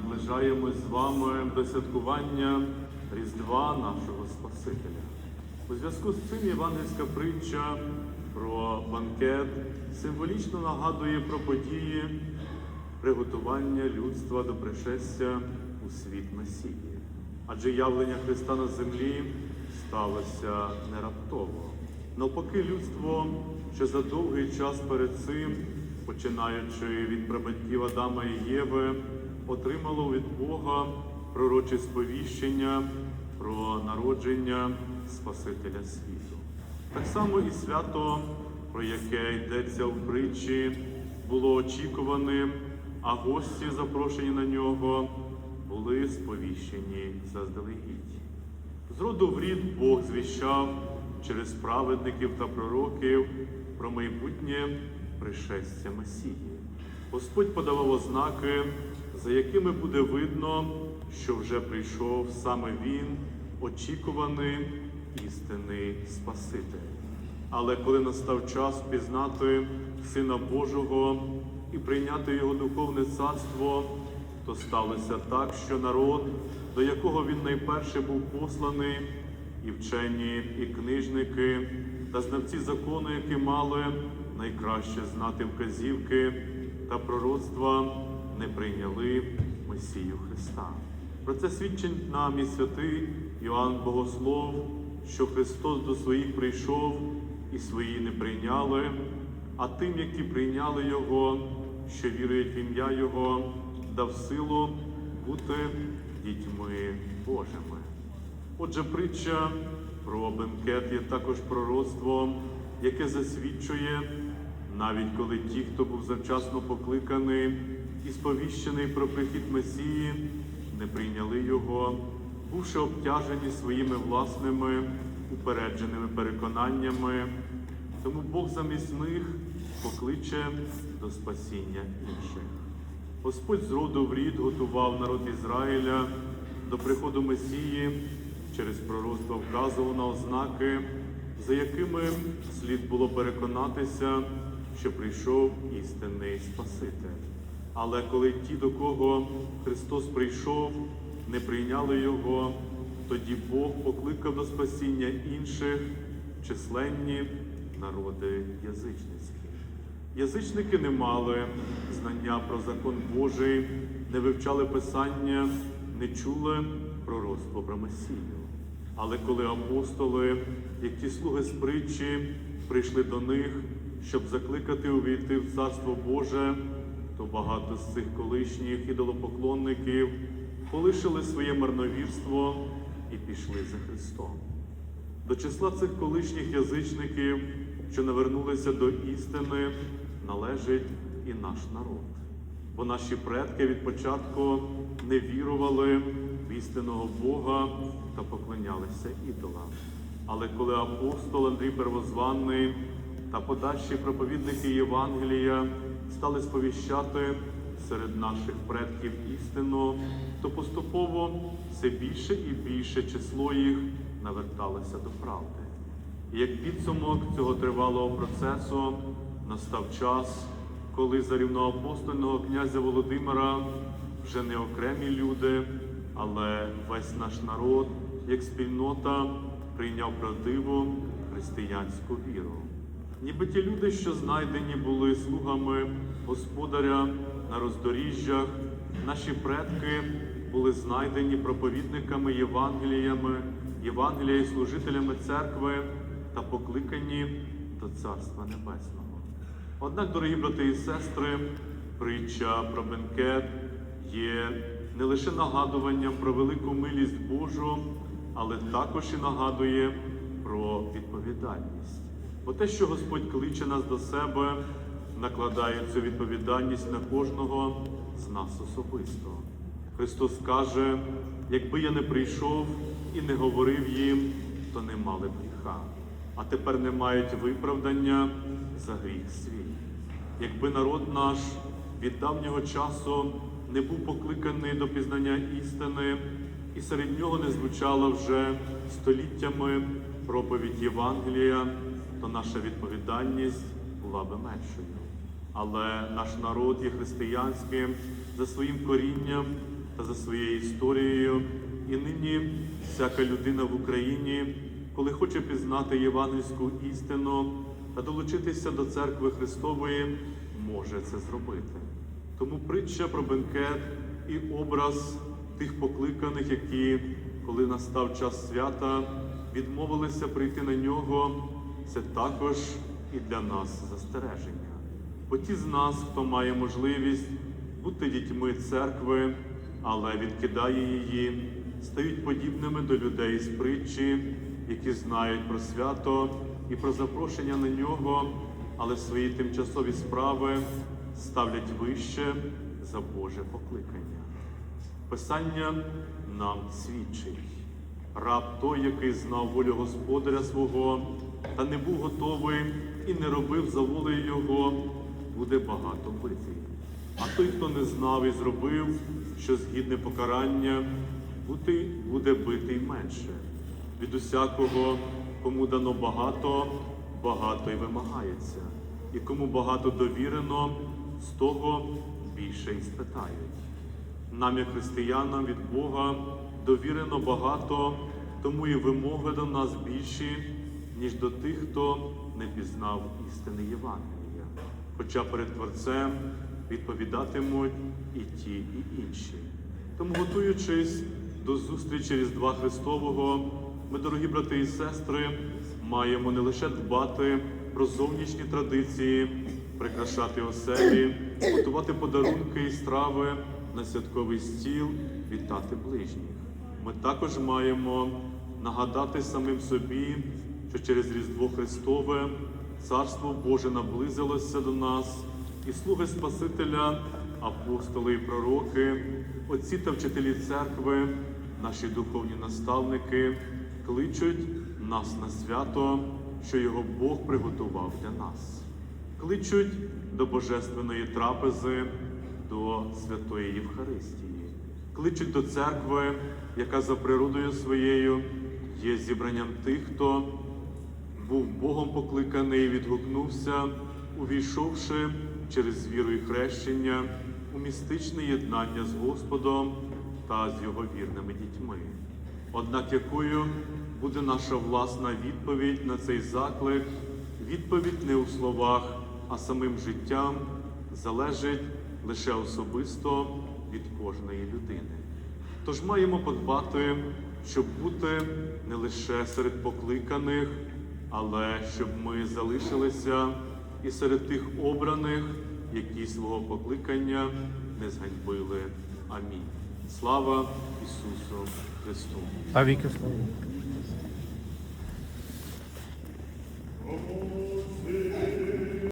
наближаємось з вами до святкування Різдва нашого Спасителя. У зв'язку з цим євангельська притча про банкет символічно нагадує про події приготування людства до пришестя у світ Месії. Адже явлення Христа на землі сталося не раптово. Навпаки, людство ще за довгий час перед цим, починаючи від прабатьків Адама і Єви, отримало від Бога пророче сповіщення про народження Спасителя світу. Так само і свято, про яке йдеться в притчі, було очікуваним, а гості, запрошені на нього, були сповіщені заздалегідь. З роду в рід Бог звіщав через праведників та пророків про майбутнє пришестя Месії. Господь подавав ознаки, за якими буде видно, що вже прийшов саме Він, очікуваний істинний Спаситель. Але коли настав час пізнати Сина Божого і прийняти Його духовне царство, то сталося так, що народ, до якого він найперше був посланий, і вчені, і книжники та знавці закону, які мали найкраще знати вказівки та пророцтва, не прийняли Месію Христа. Про це свідчить нам і святий Іоанн Богослов, що Христос до своїх прийшов і свої не прийняли, а тим, які прийняли Його, що вірують в ім'я Його, дав силу бути дітьми Божими. Отже, притча про бенкет є також пророцтвом, яке засвідчує, навіть коли ті, хто був завчасно покликаний і сповіщений про прихід Месії, не прийняли його, бувши обтяжені своїми власними упередженими переконаннями, тому Бог замість них покличе до спасіння інших. Господь з роду в рід готував народ Ізраїля до приходу Месії, через пророцтво вказував на ознаки, за якими слід було переконатися, що прийшов істинний Спаситель. Але коли ті, до кого Христос прийшов, не прийняли Його, тоді Бог покликав до спасіння інших численні народи язичницькі. Язичники не мали знання про закон Божий, не вивчали Писання, не чули пророцтво про Месію. Але коли апостоли, як ті слуги з притчі, прийшли до них, щоб закликати увійти в Царство Боже, то багато з цих колишніх ідолопоклонників полишили своє марновірство і пішли за Христом. До числа цих колишніх язичників, що навернулися до істини, належить і наш народ. Бо наші предки від початку не вірували в істинного Бога та поклонялися ідолам. Але коли апостол Андрій Первозванний та подальші проповідники Євангелія стали сповіщати серед наших предків істину, то поступово все більше і більше число їх наверталося до правди. І як підсумок цього тривалого процесу настав час, коли за рівноапостольного князя Володимира вже не окремі люди, але весь наш народ, як спільнота, прийняв правдиву християнську віру. Ніби ті люди, що знайдені були слугами господаря на роздоріжжях, наші предки були знайдені проповідниками Євангеліями, Євангелія служителями церкви та покликані до Царства Небесного. Однак, дорогі брати і сестри, притча про бенкет є не лише нагадуванням про велику милість Божу, але також і нагадує про відповідальність. Бо те, що Господь кличе нас до себе, накладає цю відповідальність на кожного з нас особисто. Христос каже, якби я не прийшов і не говорив їм, то не мали б гріха, а тепер не мають виправдання за гріх свій. Якби народ наш від давнього часу не був покликаний до пізнання істини, і серед нього не звучала вже століттями проповідь Євангелія, то наша відповідальність була би меншою. Але наш народ є християнським за своїм корінням та за своєю історією. І нині всяка людина в Україні, коли хоче пізнати євангельську істину та долучитися до церкви Христової, може це зробити. Тому притча про бенкет і образ тих покликаних, які, коли настав час свята, відмовилися прийти на нього, це також і для нас застереження. Бо ті з нас, хто має можливість бути дітьми церкви, але відкидає її, стають подібними до людей з притчі, які знають про свято і про запрошення на нього, але свої тимчасові справи ставлять вище за Боже покликання. Писання нам свідчить. Раб той, який знав волю господаря свого, та не був готовий і не робив за волею його, буде багато битий. А той, хто не знав і зробив, що згідне покарання, бути, буде битий менше. Від усякого, кому дано багато, багато й вимагається, і кому багато довірено, з того більше й спитають. Нам, як християнам від Бога, довірено багато, тому і вимоги до нас більші, ніж до тих, хто не пізнав істини Євангелія. Хоча перед Творцем відповідатимуть і ті, і інші. Тому, готуючись до зустрічі Різдва Христового, ми, дорогі брати і сестри, маємо не лише дбати про зовнішні традиції, прикрашати оселі, готувати подарунки і страви на святковий стіл, вітати ближніх. Ми також маємо нагадати самим собі, що через Різдво Христове Царство Боже наблизилося до нас, і слуги Спасителя, апостоли і пророки, отці та вчителі церкви, наші духовні наставники кличуть нас на свято, що його Бог приготував для нас. Кличуть до божественної трапези, до святої Євхаристії, кличуть до церкви, яка за природою своєю є зібранням тих, хто був Богом покликаний і відгукнувся, увійшовши через віру і хрещення у містичне єднання з Господом та з його вірними дітьми. Однак якою буде наша власна відповідь на цей заклик, відповідь не у словах, а самим життям залежить лише особисто від кожної людини. Тож маємо подбати, щоб бути не лише серед покликаних, але щоб ми залишилися і серед тих обраних, які свого покликання не зганьбили. Амінь. Слава Ісусу Христу! А віки слава.